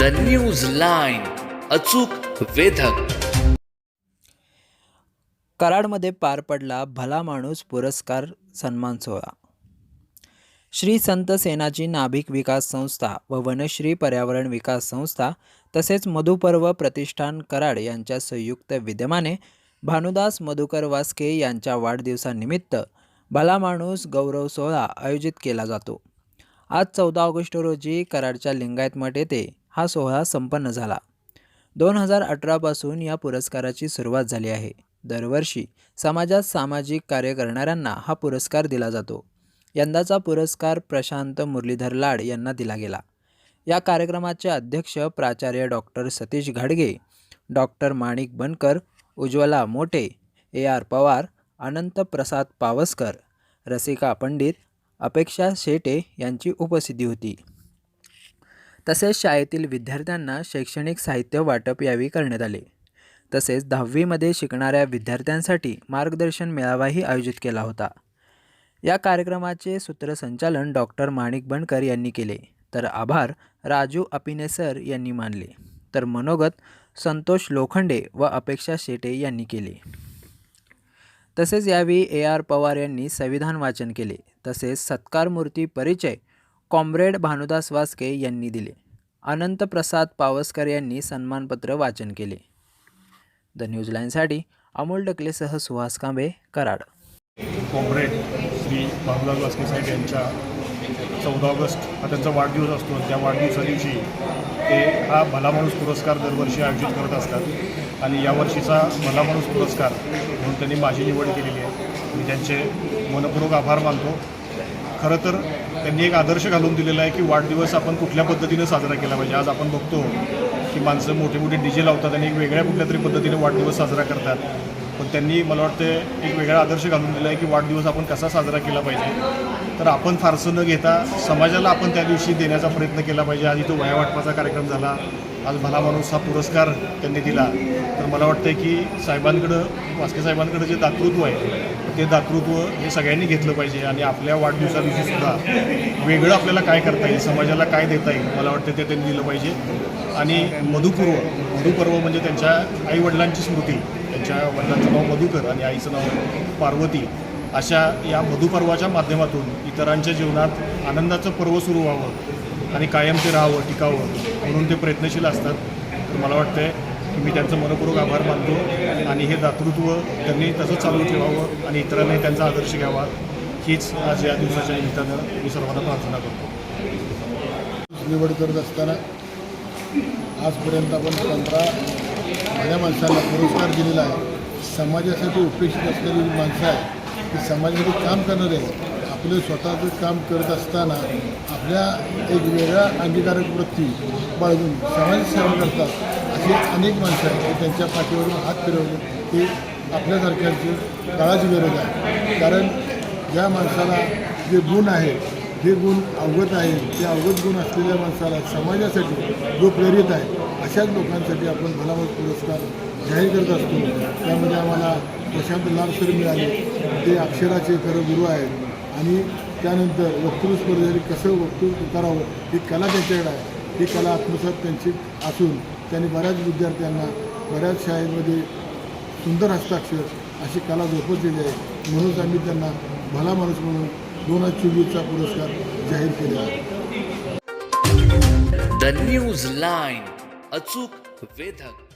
The news line अचूक वेधक. कराडमध्ये पार पडला भला माणूस पुरस्कार सन्मान सोहळा. श्री संत सेनाची नाभिक विकास संस्था व वनश्री पर्यावरण विकास संस्था तसेच मधुपर्व प्रतिष्ठान कराड यांच्या संयुक्त विद्यमाने भानुदास मधुकर वास्के यांच्या वाढदिवसानिमित्त भला माणूस गौरव सोहळा आयोजित केला जातो. आज चौदा ऑगस्ट रोजी कराडच्या लिंगायत मठ येथे हा सोहळा संपन्न झाला. दोन हजार अठरापासून या पुरस्काराची सुरुवात झाली आहे. दरवर्षी समाजात सामाजिक कार्य करणाऱ्यांना हा पुरस्कार दिला जातो. यंदाचा पुरस्कार प्रशांत मुरलीधर लाड यांना दिला गेला. या कार्यक्रमाचे अध्यक्ष प्राचार्य डॉक्टर सतीश घाडगे doctor Manik Bankar Ujjwala Mote A R Pawar Anant Prasad Pawaskar Rasika Pandit Apeksha Shete यांची उपस्थिती होती. तसेच शाळेतील विद्यार्थ्यांना शैक्षणिक साहित्य वाटप यावेळी करण्यात आले. तसेच दहावीमध्ये शिकणाऱ्या विद्यार्थ्यांसाठी मार्गदर्शन मेळावाही आयोजित केला होता. या कार्यक्रमाचे सूत्रसंचालन डॉक्टर माणिक बनकर यांनी केले. तर आभार राजू अपिने सर यांनी मानले. तर मनोगत संतोष लोखंडे व अपेक्षा शेटे यांनी केले. तसेच यावेळी ए आर पवार यांनी संविधान वाचन केले. तसेच सत्कारमूर्ती परिचय कॉम्रेड भानुदास वास्के यांनी दिले. अनंत प्रसाद पावसकर यांनी सन्मानपत्र वाचन केले. द न्यूजलाईनसाठी अमोल डकलेसह सुहास कांबे कराड. कॉम्रेड श्री भानुदास वासके साहेब यांच्या चौदा ऑगस्ट हा त्यांचा वाढदिवस असतो. त्या वाढदिवसा दिवशी ते हा भला माणूस पुरस्कार दरवर्षी आयोजित करत असतात. आणि यावर्षीचा भला माणूस पुरस्कार म्हणून त्यांनी माझी निवड केलेली आहे. मी त्यांचे मनपूर्वक आभार मानतो. खरं तर त्यांनी एक आदर्श घालून दिलेला आहे की वाढदिवस आपण कुठल्या पद्धतीनं साजरा केला पाहिजे. आज आपण बघतो की माणसं मोठे मोठे डी जे लावतात आणि एक वेगळ्या कुठल्या तरी पद्धतीने वाढदिवस साजरा करतात. पण त्यांनी मला वाटतं एक वेगळा आदर्श घालून दिला आहे की वाढदिवस आपण कसा साजरा केला पाहिजे. तर आपण फारसं न घेता समाजाला आपण त्या दिवशी देण्याचा प्रयत्न केला पाहिजे. आज इथं वया वाटपाचा कार्यक्रम झाला. आज भला माणूस हा पुरस्कार त्यांनी दिला. तर मला वाटतं की साहेबांकडं वास्के साहेबांकडं जे दातृत्व आहे ते दातृत्व हे सगळ्यांनी घेतलं पाहिजे आणि आपल्या वाढदिवसादिवशी सुद्धा वेगळं आपल्याला काय करता येईल समाजाला काय देता येईल मला वाटतं ते त्यांनी दिलं पाहिजे. आणि मधुपूर्व मधुपर्व म्हणजे त्यांच्या आईवडिलांची स्मृती त्यांच्या वडिलांचं नाव मधुकर आणि आईचं नाव पार्वती. अशा या मधुपर्वाच्या माध्यमातून इतरांच्या जीवनात आनंदाचं पर्व सुरू व्हावं आणि कायम ते राहावं टिकावं म्हणून ते प्रयत्नशील असतात. तर मला वाटतंय की मी त्यांचं मनपूर्वक आभार मानतो आणि हे दातृत्व त्यांनी तसंच चालू ठेवावं आणि इतरांनाही त्यांचा आदर्श घ्यावा. हीच आज या दिवसाच्या निमित्तानं मी सर्वांना प्रार्थना करतो. निवड करत असताना आजपर्यंत आपण पंधरा माझ्या माणसांना पुरस्कार दिलेला आहे. समाजासाठी उपेक्षित असलेली जी माणसं आहे ती समाजासाठी काम करणारे आपलं स्वतःचं काम करत असताना आपल्या एक वेगळ्या अंगीकारक वृत्ती बाळगून समाजसेवा करतात अशी अनेक माणसं आहेत की त्यांच्या पाठीवरून हात फिरवणे हे आपल्यासारख्यांची काळाची गरज आहे. कारण ज्या माणसाला जे गुण आहेत जे गुण अवगत आहे ते अवगत गुण असलेल्या माणसाला समाजासाठी जो प्रेरित आहे अशाच लोकांसाठी आपण भलामत पुरस्कार जाहीर करत असतो. त्यामध्ये आम्हाला प्रशांत लाल सर मिळाले. ते अक्षराचे खरं गुरु आहेत. आणि त्यानंतर वक्तृत्व स्पर्धेने कसं वक्तृत्व करावं ही कला त्यांच्याकडे आहे. ही कला आत्मसात त्यांची असून त्यांनी बऱ्याच विद्यार्थ्यांना बऱ्याच शाळेमध्ये सुंदर हस्ताक्षर अशी कला जोपसलेली आहे. म्हणूनच आम्ही त्यांना भला माणूस म्हणून दोन हजार चोवीसचा पुरस्कार जाहीर केला आहे. द न्यूज लाईन अचूक वेधक.